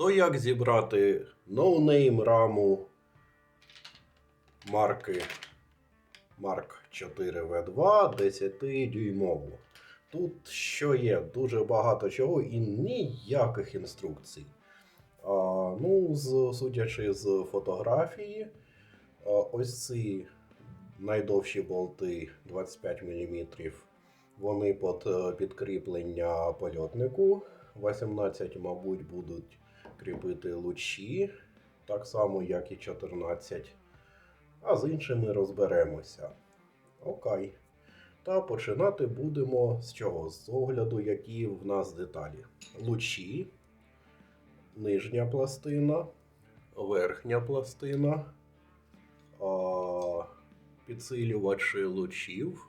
То як зібрати ноунейм раму марки Mark 4 V2 10 дюймову. Тут що є? Дуже багато чого і ніяких інструкцій. А, ну, з, судячи з фотографії, а, ось ці найдовші болти 25 мм. Вони під е, підкріплення польотнику. 18, мабуть, будуть кріпити лучі, так само, як і 14. А з іншими розберемося. Окей. Та починати будемо з чого? З огляду, які в нас деталі. Лучі, нижня пластина, верхня пластина, підсилювачі лучів.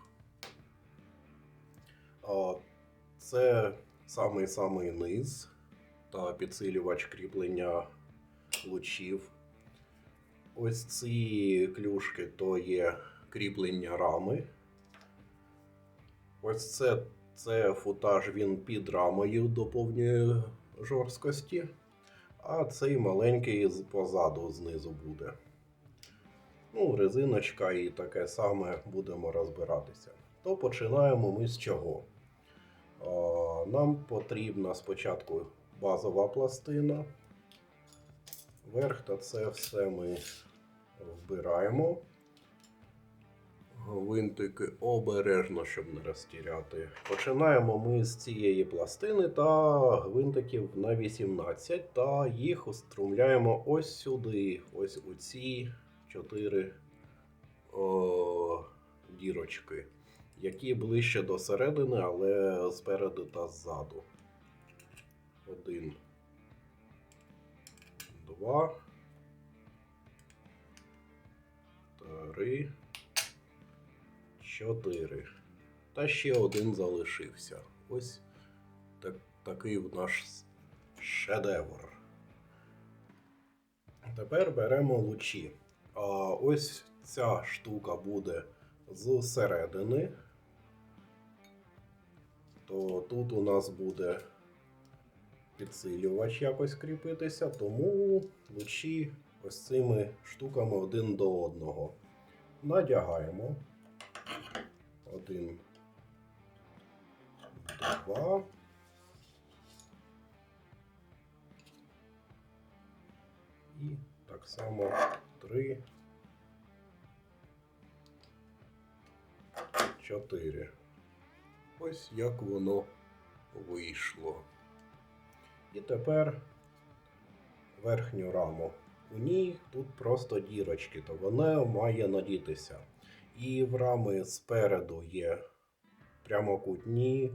Це самий-самий низ та підсилювач кріплення лучів. Ось ці клюшки то є кріплення рами. Ось це, це футаж він під рамою доповнює жорсткості. А цей маленький позаду знизу буде. Ну, резиночка і таке саме будемо розбиратися. То починаємо ми з чого? Нам потрібна спочатку базова пластина. Верх та це все ми вбираємо. Гвинтики обережно, щоб не розтіряти. Починаємо ми з цієї пластини та гвинтиків на 18, та їх уструмляємо ось сюди, ось у ці 4 о, дірочки, які ближче до середини, але спереду та ззаду. Один. Два. Три. Чотири. Та ще один залишився. Ось так, такий наш шедевр. Тепер беремо лучі. А ось ця штука буде з середини. То тут у нас буде підсилювач якось кріпитися, тому лучі ось цими штуками один до одного. Надягаємо. Один. Два. І так само три. Чотири. Ось як воно вийшло. І тепер верхню раму. У ній тут просто дірочки, то вона має надітися. І в рами спереду є прямокутні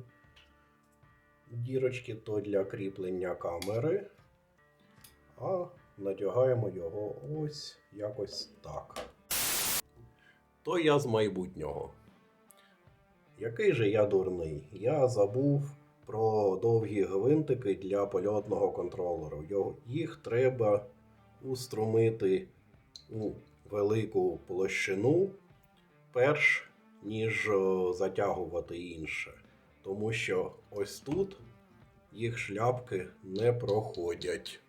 дірочки, то для кріплення камери. А надягаємо його ось якось так. То я з майбутнього. Який же я дурний? Я забув про довгі гвинтики для польотного контролеру. Їх треба уструмити у велику площину, перш ніж затягувати інше. Тому що ось тут їх шляпки не проходять.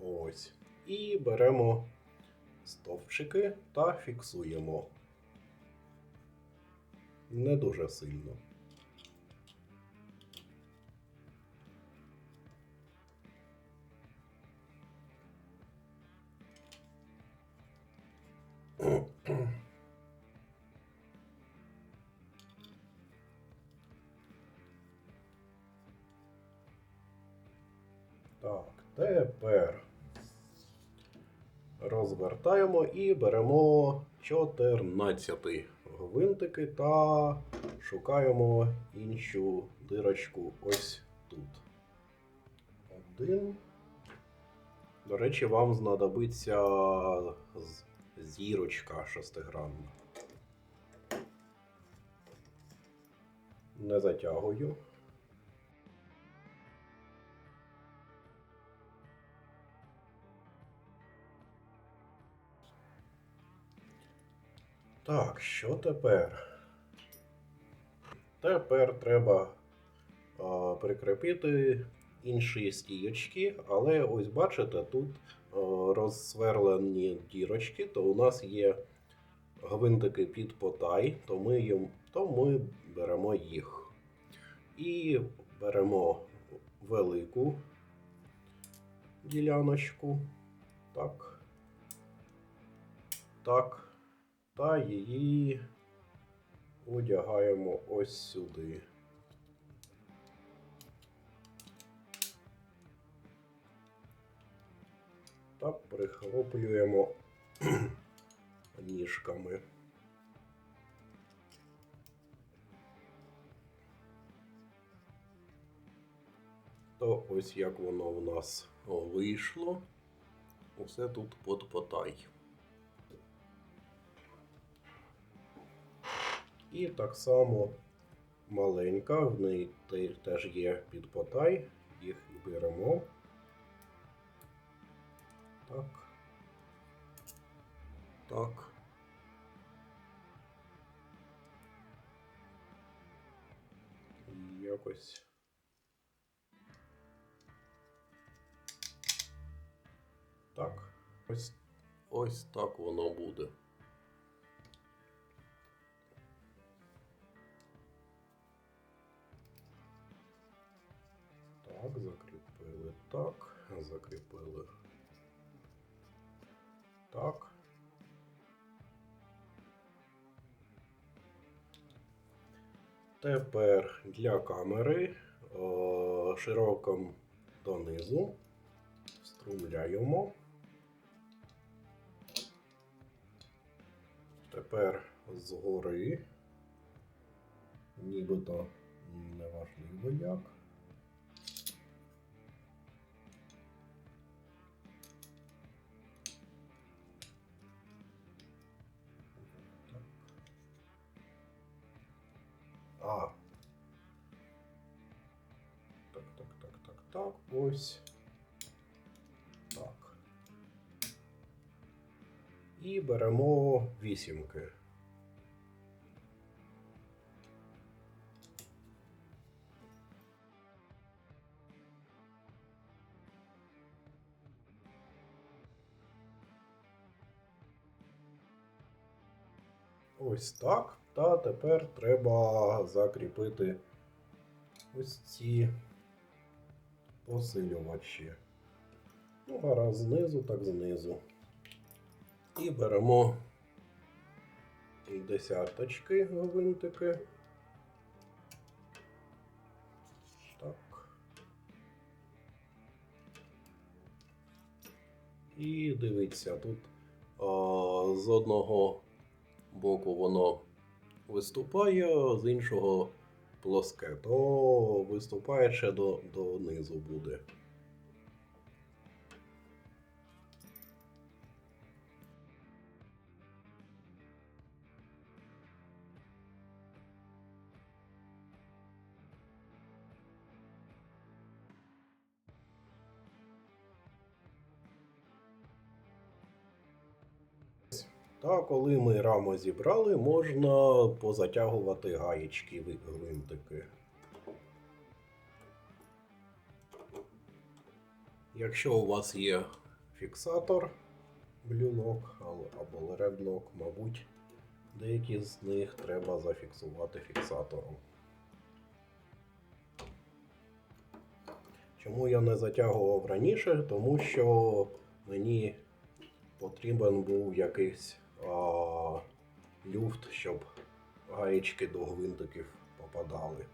Ось. І беремо стовпчики та фіксуємо. Не дуже сильно. Так, тепер розвертаємо і беремо 14 гвинтики та шукаємо іншу дирочку ось тут. Один. До речі, вам знадобиться зірочка шестигранна. Не затягую. Так, що тепер? Тепер треба прикріпити інші стійочки, але ось бачите, тут е, розсверлені дірочки, то у нас є гвинтики під потай, то ми, їм, то ми беремо їх. І беремо велику діляночку. Так. Так. Та її одягаємо ось сюди. Та прихоплюємо ніжками. То ось як воно в нас вийшло. Усе тут под І так само маленька, в неї теж є підпотай, їх беремо. Так. Так. І якось. Так. Ось, ось так воно буде. Так, закріпили так, закріпили. Так. Тепер для камери о, широком донизу струмляємо. Тепер згори, нібито неважливо як. А. Так, так, так, так, так. Ось. Так. І беремо вісімки. Ось так. Та тепер треба закріпити ось ці посилювачі. Ну, гаразд, знизу, так знизу. І беремо десяточки гвинтики. Так. І дивіться, тут а, з одного боку воно виступає, з іншого плоске, то виступає ще до, низу буде. Та коли ми раму зібрали, можна позатягувати гаєчки ви- гвинтики. Якщо у вас є фіксатор Lock або Red мабуть, деякі з них треба зафіксувати фіксатором. Чому я не затягував раніше? Тому що мені потрібен був якийсь а, люфт, щоб гаєчки до гвинтиків попадали.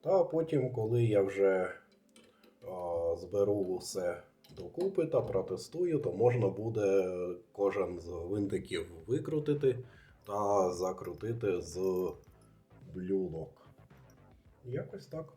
Та потім, коли я вже а, зберу усе докупи та протестую, то можна буде кожен з гвинтиків викрутити та закрутити з. Якось так.